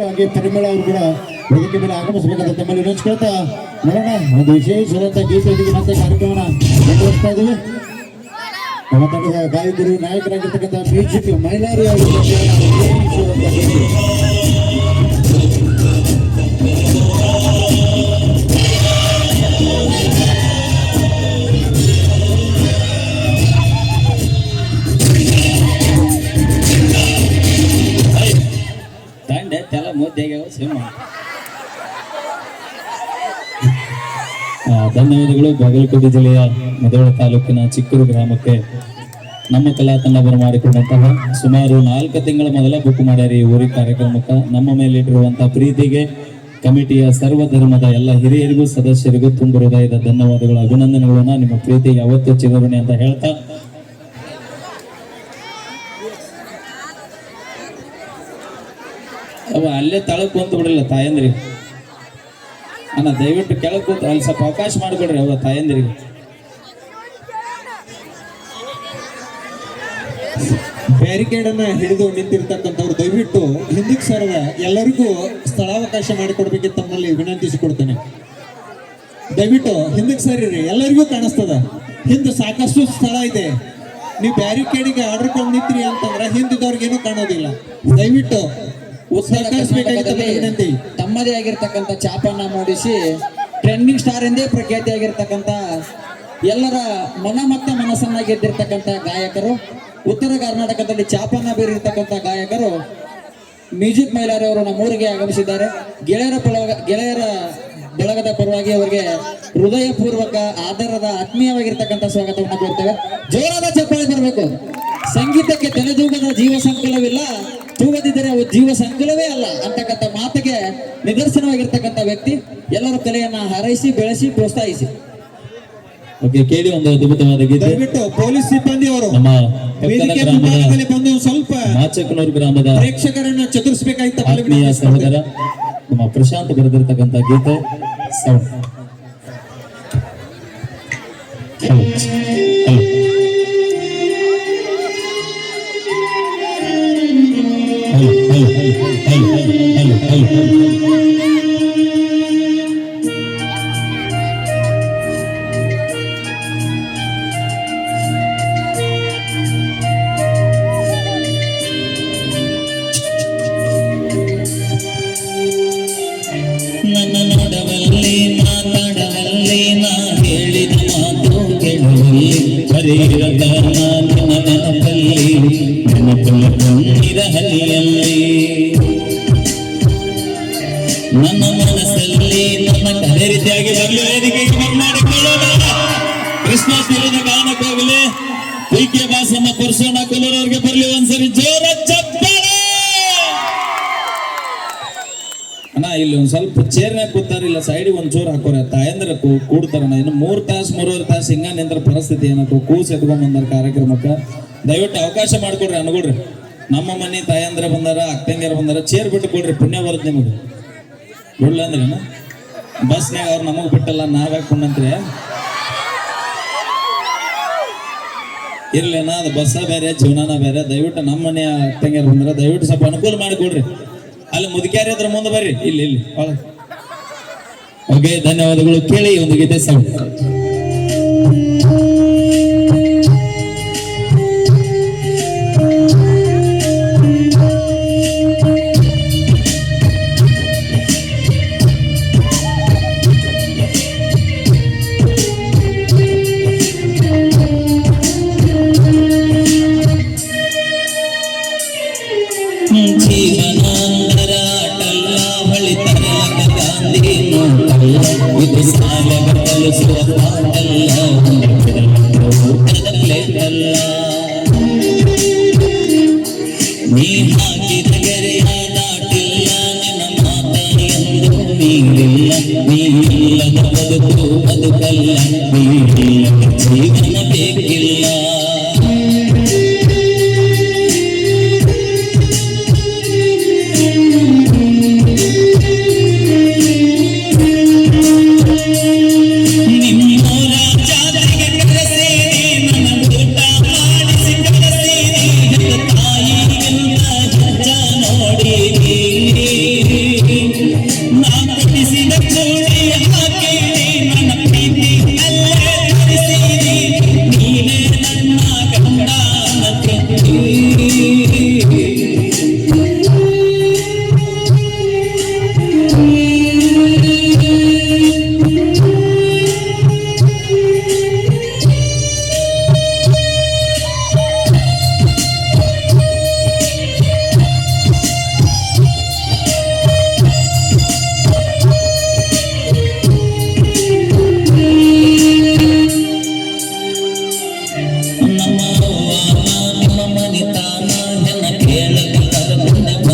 ಹಾಗೆ ಪರಿಮಳ ಅವರು ಕೂಡ ವೇದಿಕೆ ಮೇಲೆ ಆಗಮಿಸಬೇಕಂತ ತಮ್ಮಲ್ಲಿ ನೆಚ್ಚಿಕೊಳ್ತಾ ನೋಡೋಣ ಒಂದು ವಿಶೇಷವಾದ ಗೀತೆ ಮತ್ತೆ ಕಾರ್ಯಕ್ರಮನ ಮುಂದುವರಿಸ್ತಾ ಇದ್ದೀವಿ. ನಮ್ಮ ತಂಡದ ಗಾಯಕರು, ನಾಯಕರಾಗಿರ್ತಕ್ಕಂಥ ಬಿಜೆಪಿ ಮೈಲಾರಿ ಅವರು ಧನ್ಯವಾದಗಳು. ಬಾಗಲಕೋಟೆ ಜಿಲ್ಲೆಯ ಮದೋಳ ತಾಲೂಕಿನ ಚಿಕ್ಕೂರು ಗ್ರಾಮಕ್ಕೆ ನಮ್ಮ ಕಲಾ ತಂಡ ಬರಮಾಡಿಕೊಂಡಂತಹ ಸುಮಾರು ನಾಲ್ಕು ತಿಂಗಳ ಮೊದಲ ಬುಕ್ ಮಾಡ್ಯಾರ ಈ ಊರಿ ಕಾರ್ಯಕ್ರಮಕ್ಕೆ. ನಮ್ಮ ಮೇಲೆ ಇಟ್ಟಿರುವಂತಹ ಪ್ರೀತಿಗೆ ಕಮಿಟಿಯ ಸರ್ವ ಧರ್ಮದ ಎಲ್ಲ ಹಿರಿಯರಿಗೂ, ಸದಸ್ಯರಿಗೂ ತುಂಬ ಹೃದಯದ ಧನ್ಯವಾದಗಳು, ಅಭಿನಂದನೆಗಳನ್ನ ನಿಮ್ಮ ಪ್ರೀತಿ ಯಾವತ್ತೂ ಚಿಗುರಣೆ ಅಂತ ಹೇಳ್ತಾ. ಅವ ಅಲ್ಲೇ ತಳಕ್ ಅಂತ ಬಿಡಲ್ಲ ತಾಯಂದ್ರಿಗೆ ಅಣ್ಣ, ದಯವಿಟ್ಟು ಕೆಳಗೆ ಕೂತು ಅಲ್ಲಿ ಸ್ವಲ್ಪ ಅವಕಾಶ ಮಾಡಿಕೊಡ್ರಿ ಅವ್ರ ತಾಯಂದಿರಿಗೆ. ಬ್ಯಾರಿಕೇಡ್ ಅನ್ನ ಹಿಡಿದು ನಿಂತಿರ್ತಕ್ಕಂಥವ್ರು, ದಯವಿಟ್ಟು ಹಿಂದಿಕ್ ಸರದ ಎಲ್ಲರಿಗೂ ಸ್ಥಳಾವಕಾಶ ಮಾಡಿಕೊಡ್ಬೇಕಿತ್ತು ತಮ್ಮಲ್ಲಿ ವಿನಂತಿಸಿಕೊಡ್ತೇನೆ. ದಯವಿಟ್ಟು ಹಿಂದಕ್ಕೆ ಸರಿರಿ, ಎಲ್ಲರಿಗೂ ಕಾಣಿಸ್ತದ. ಹಿಂದೆ ಸಾಕಷ್ಟು ಸ್ಥಳ ಇದೆ. ನೀವು ಬ್ಯಾರಿಕೇಡಿಗೆ ಆರ್ಡರ್ ಕೊಂಡು ನಿಂತ್ರಿ ಅಂತಂದ್ರೆ ಹಿಂದಿದ್ದವ್ರಿಗೇನು ಕಾಣೋದಿಲ್ಲ. ದಯವಿಟ್ಟು ವಿನಂತಿ ತಮ್ಮದೇ ಆಗಿರ್ತಕ್ಕಂಥ ಚಾಪನ್ನ ಮೂಡಿಸಿ ಟ್ರೆಂಡಿಂಗ್ ಸ್ಟಾರ್ ಎಂದೇ ಪ್ರಖ್ಯಾತಿಯಾಗಿರ್ತಕ್ಕಂಥ ಎಲ್ಲರ ಮನ ಮತ್ತೆ ಮನಸ್ಸನ್ನ ಗೆದ್ದಿರ್ತಕ್ಕಂಥ ಗಾಯಕರು ಉತ್ತರ ಕರ್ನಾಟಕದಲ್ಲಿ ಚಾಪನ್ನ ಬೀರಿರ್ತಕ್ಕಂಥ ಗಾಯಕರು ಮ್ಯೂಸಿಕ್ ಮೈಲಾರಿ ಅವರು ನಮ್ಮೂರಿಗೆ ಆಗಮಿಸಿದ್ದಾರೆ. ಗೆಳೆಯರ ಬಳಗ ಗೆಳೆಯರ ಬಳಗದ ಪರವಾಗಿ ಅವರಿಗೆ ಹೃದಯಪೂರ್ವಕ ಆಧಾರದ ಆತ್ಮೀಯವಾಗಿರ್ತಕ್ಕಂಥ ಸ್ವಾಗತವನ್ನು ಕೋರ್ತೇವೆ. ಜೋರಾದ ಚಪ್ಪಾಳೆ ಬರಬೇಕು. ಸಂಗೀತಕ್ಕೆ ತಲೆದೂಗದ ಜೀವ ಸಂಕುಲವಿಲ್ಲ. ತೂಗದಿದ್ದರೆ ಅವು ಜೀವ ಸಂಕುಲವೇ ಅಲ್ಲ ಅಂತಕ್ಕಂಥ ಮಾತಿಗೆ ನಿದರ್ಶನವಾಗಿರ್ತಕ್ಕಂಥ ವ್ಯಕ್ತಿ ಎಲ್ಲರ ಕಲೆಯನ್ನ ಹಾರೈಸಿ ಬೆಳೆಸಿ ಪ್ರೋತ್ಸಾಹಿಸಿ. ಓಕೆ ಕೇಳಿ ಒಂದು ಅದ್ಭುತವಾದ ಗೀತೆ. ದಯವಿಟ್ಟು ಪೊಲೀಸ್ ಸಿಬ್ಬಂದಿಯವರು ನಮ್ಮ ಪಕ್ಕದ ವೇದಿಕೆ ಮುಂಭಾಗದಲ್ಲಿ ಬಂದು ಸ್ವಲ್ಪ ಮಾಚಕನೂರು ಗ್ರಾಮದ ಪ್ರೇಕ್ಷಕರನ್ನ ಚದುರಿಸಬೇಕಾಗಿತ್ತು ಆತ್ಮೀಯ ಸಹೋದರ ನಮ್ಮ ಪ್ರಶಾಂತ್ ಬರೆದಿರ್ತಕ್ಕಂಥ ಗೀತೆ. ಸೌಂಡ್. ಹರಿರದ ನನ್ನ ನೆನಪಲ್ಲಿ ನನ್ನ ಮನಸ್ಸಲ್ಲಿ ಅದೇ ರೀತಿಯಾಗಿ ಬರಲಿ ವೇದಿಕೆ ಮಾಡಿಕೊಳ್ಳೋಣ ಕೃಷ್ಣ ತೀರದ ಗಾನಕ್ಕೋಗಲಿ ಪಿ ಕೆ ಬಾಸಮ್ಮ ಕುರ್ಸೋಣ ಕೊಲ್ಲೂರವ್ರಿಗೆ ಬರಲಿ ಒಂದ್ಸರಿ. ಜೋರ ಒಂದ್ ಸ್ವಲ್ಪ ಚೇರ್ನಾಗ ಕೂತಾರ ಇಲ್ಲ ಸೈಡಿಗೆ ಒಂದ್ ಚೂರ್ ಹಾಕೋರ. ತಾಯಂದ್ರ ಕೂಡ್ತಾರ ಇನ್ನು ಮೂರ್ ತಾಸ್, ಮೂರುವರೆ ತಾಸ್ ಹಿಂಗ ನಿಂದ್ರ ಪರಿಸ್ಥಿತಿ ಏನಪ್ಪ ಕೂಸ್ ಎತ್ಕೊಂಡ್ ಬಂದಾರ ಕಾರ್ಯಕ್ರಮಕ್ಕ. ದಯವಿಟ್ಟು ಅವಕಾಶ ಮಾಡ್ಕೊಡ್ರಿ ಅನ್ಕೊಡ್ರಿ ನಮ್ಮ ಮನೆ ತಾಯಂದ್ರ ಬಂದಾರ ಅಕ್ಕಂಗ್ಯಾರ ಬಂದಾರ, ಚೇರ್ ಬಿಟ್ಟು ಕೊಡ್ರಿ, ಪುಣ್ಯ ಬರುತ್ತೆ ನಿಮಗೆ. ಬಿಡ್ಲ ಅಂದ್ರೆ ಬಸ್ನಾಗ ಅವ್ರು ನಮಗ್ ಬಿಟ್ಟಲ್ಲ ನಾವ್ಯಾಕ ಕುಂಡಂತ್ರಿ ಇರ್ಲಿ ಅದು ಬಸ್ಸ ಬೇರೆ, ಜೀವನಾನ ಬೇರೆ. ದಯವಿಟ್ಟು ನಮ್ಮ ಮನೆ ಅಕ್ಕಂಗ್ಯಾರ ಬಂದಾರ, ದಯವಿಟ್ಟು ಸ್ವಲ್ಪ ಅನುಕೂಲ ಮಾಡಿಕೊಡ್ರಿ ಅಲ್ಲಿ ಮುದುಕ್ಯಾರಿ ಹತ್ರ ಮುಂದೆ ಬರ್ರಿ. ಇಲ್ಲಿ ಇಲ್ಲಿ. ಓಕೆ ಧನ್ಯವಾದಗಳು ಕೇಳಿ ಒಂದು ಗೀತೆ ಸೌಂಡ್ നീ ഭാഗ്യതകരെ ആ നാട്ടില്ല നിന്ന മാതാ എന്തും നീങ്ങില്ല നീ ഇല്ലതപ്പതുക്കൂ അതുകല്ല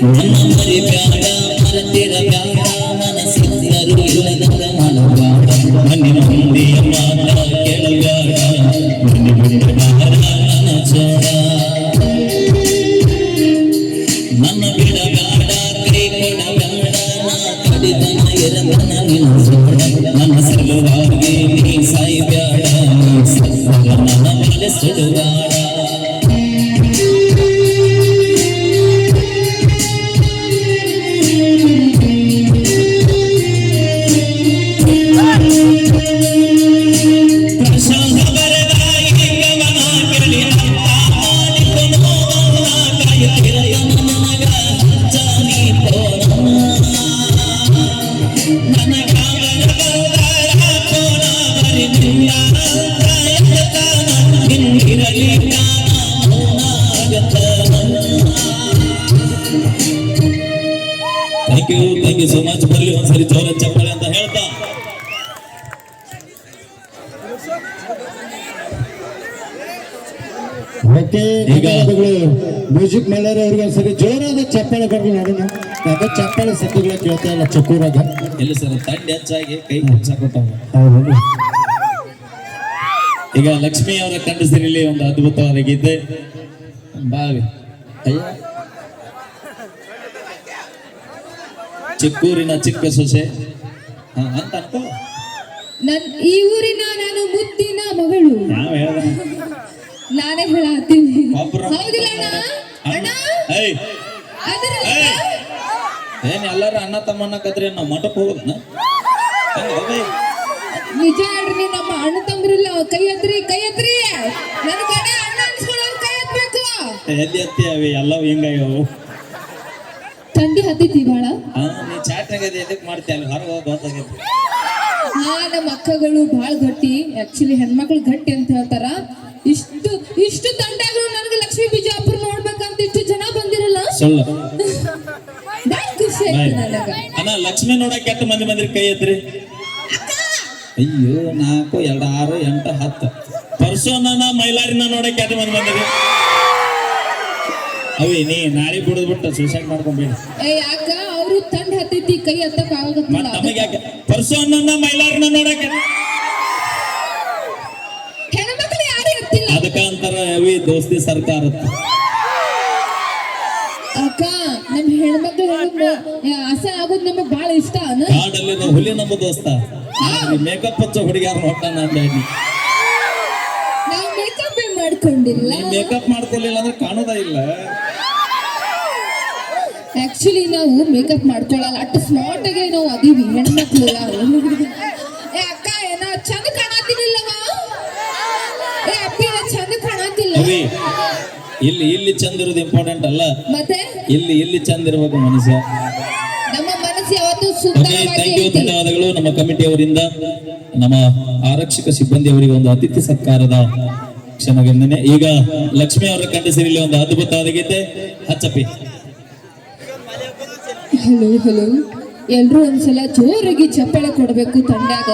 ನನ್ನ ಮರಿ you thank you so much ಬರ್ಲಿ ಒಂದ್ಸರಿ ಜೋರ ಚಪ್ಪಾಳೆ ಅಂತ ಹೇಳ್ತಾ. ಮ್ಯೂಸಿಕ್ ಮೇಲರ್ ಅವ್ರಿಗೆ ಒಂದ್ಸರಿ ಜೋರಾದ ಚಪ್ಪಾಳೆ ಬರ್ಲಿ ನೋಡೋಣ ಯಾಕೆ ಚಪ್ಪಾಳೆ ಸದ್ಯಗಳ ಕೇಳ್ತಾ ಇಲ್ಲ ಚಕ್ಕೂರಾಗ ಇಲ್ಲ ಸರ್ ತಂಡ ಹೆಚ್ಚಾಗಿ ಕೈ ಮುಚ್ಚಾಕೊಟ್ಟಾವ ಹೌದು. ಈಗ ಲಕ್ಷ್ಮಿ ಅವರ ಕಂಡಸಿರಲಿ ಒಂದು ಅದ್ಭುತವಾದ ಗೀತೆ. ಬಾವಿ. ಅಯ್ಯ. ಚಿಕ್ಕೂರಿನ ಚಿಕ್ಕ ಸೊಸೆ. ಹಾ, ಅಂತ ಅನ್ಕೋ. ನನ್ ಈ ಊರಿನ ನಾನು ಮುದ್ದಿನ ಮಗಳು. ಹೇಳ್ದ. ನಾನೇ ಹೇಳತ್ತೀನಿ ಒಬ್ರು. ಹೌದಿಲ್ಲ ಅಣ್ಣ? ಅಣ್ಣ? ಏಯ್! ಏನ್ ಎಲ್ಲಾರು ಅಣ್ಣ ತಮ್ಮಣ್ಣ ಕದ್ರಿ ನಾವು ಮಠಕ್ ಹೋಗೋದನ ನಿಜ ಹೇಳ್ರಿ ನಮ್ಮ ಅಣ್ಣ ತಮ್ಮರಿಲ್ಲ ಕೈ ಎತ್ರಿ ಕೈ ಎತ್ರಿ. ನನ್ನ ಕಡೆ ಅಣ್ಣ ಅನ್ಸ್ಕೊಳ್ಳೋರು ಕೈ ಎಲ್ಲಿ ಅವಿ? ಎಲ್ಲವೂ ಹಿಂಗಾಗ್ಯಾವು ಥಂಡಿ ಹತ್ತೈತಿ ಬಾಳ ನೀ ಚಾಟ್ನಾಗ ಎದಕ್ ಮಾಡ್ತಿ? ಅಲ್ಲಿ ಹೊರಗೆ ಹೋಗಿ ಗೊತ್ತಾಗೈತಿ. ಹಾ ನಮ್ಮ ಅಕ್ಕಗಳು ಬಾಳ ಗಟ್ಟಿ. ಆಕ್ಚುಲಿ ಹೆಣ್ಮಕ್ಳು ಗಟ್ಟಿ ಅಂತ ಹೇಳ್ತಾರ. ಇಷ್ಟು ಇಷ್ಟು ತಂಡಗಳು ನನಗೆ ಲಕ್ಷ್ಮೀ ಬಿಜಾಪುರ ನೋಡ್ಬೇಕಂತ ಇಷ್ಟು ಜನ ಬಂದಿರಲ್ಲ? ಸುಳ್ಳು. ಬಾಳ ಖುಷಿ ಆಯ್ತು ನನಗ. ಅಣ್ಣ ಲಕ್ಷ್ಮಿ ನೋಡಕ್ ಎಷ್ಟು ಮಂದಿ ಮಂದಿರ ಕೈ ಎತ್ರಿ? ಅಯ್ಯೋ ನಾಲ್ಕು ಎರಡು ಆರು ಎಂಟು ಹತ್ತು. ಪರ್ಸೋನ ಮೈಲಾರಿನ ನೋಡಕ್ ಎಷ್ಟು ಮಂದಿ ಬಂದಿರಿ ಅವಿ ನೀ ನಾಳೆ ಬಿಡದ್ಬಿಟ್ಟು ಸೂಸೈಡ್ ಮಾಡ್ಕೊಂಡ್ಬಿಡಿ ಏ ಯಾಕ? ಅವರು ತಂಡ ಹತ್ತೈತಿ ಕೈ ಹತ್ತಕ್ ಆಗತ್ತಿಲ್ಲ ಮತ್ ನಮಗೆ ಯಾಕೆ? ಪರ್ಸೋನ ಮೈಲಾರಿನ ನೋಡಕ್ ಹೆಣ್ಮಕ್ಳು ಯಾರು ಇರ್ತಿಲ್ಲ? ಅದಕ್ಕ ಅಂತಾರ ಅವಿ ದೋಸ್ತಿ ಸರ್ಕಾರ ಅಕ್ಕ ನಮ್ ಹೆಣ್ಮಕ್ಳು ಆಸೆ ಆಗೋದ್ ನಮಗ್ ಬಾಳ ಇಷ್ಟ ಅನ? ಕಾಡಲ್ಲಿರೋ ಹುಲಿ ನಮ್ಮ ದೋಸ್ತ. ಮೇಕಪ್ ಹಚ್ಚೋ ಹುಡುಗಿಯಾರ ಹೊಟ್ಟ ನಾನು ಮಾಡ್ಕೊಂಡಿಲ್ಲ. ಮೇಕಪ್ ಮಾಡ್ಕೊಳ್ಳಿಲ್ಲ ಅಂದ್ರೆ ಕಾಣೋದ ಇಲ್ಲ. ಆಕ್ಚುಲಿ ನಾವು ಮೇಕಪ್ ಮಾಡ್ಕೊಳ್ಳಲ್ಲ. ಅಟ್ ಸ್ಮಾರ್ಟ್ ಆಗಿ ನಾವು ಅದೀವಿ ಹೆಣ್ಮಕ್ಳು ಏ ಅಕ್ಕ ಏನೋ ಚಂದ ಕಾಣತಿರ್ಲಿಲ್ಲವ ಏ ಅಪ್ಪಿ ಚಂದ ಕಾಣತಿಲ್ಲ ಇಲ್ಲಿ ಇಲ್ಲಿ ಚಂದ ಇರೋದು ಇಂಪಾರ್ಟೆಂಟ್ ಅಲ್ಲ. ಮತ್ತೆ? ಇಲ್ಲಿ ಇಲ್ಲಿ ಚಂದ ಇರ್ಬೇಕು ಮನಸ್ಸು ನಮ್ಮ ಮನಸ್ಸು ಯಾವತ್ತೂ ಸುಂದರವಾಗಿ. ಧನ್ಯವಾದಗಳು ನಮ್ಮ ಕಮಿಟಿಯವರಿಂದ ನಮ್ಮ ಆರಕ್ಷಕ ಸಿಬ್ಬಂದಿಯವರಿಗೆ ಒಂದು ಅತಿಥಿ ಸತ್ಕಾರದ ಕ್ಷಣಗಣನೆ ಈಗ ಲಕ್ಷ್ಮಿ ಅವರ ಕಂಡ ಇಲ್ಲಿ ಒಂದು ಅದ್ಭುತವಾದ ಗೀತೆ ಹಚ್ಚಪ್ಪಿ. ಹಲೋ ಹಲೋ ಎಲ್ರು ಒಂದ್ಸಲ ಜೋರಾಗಿ ಚಪ್ಪಾಳೆ ಕೊಡ್ಬೇಕು ತಂಡಾಗ.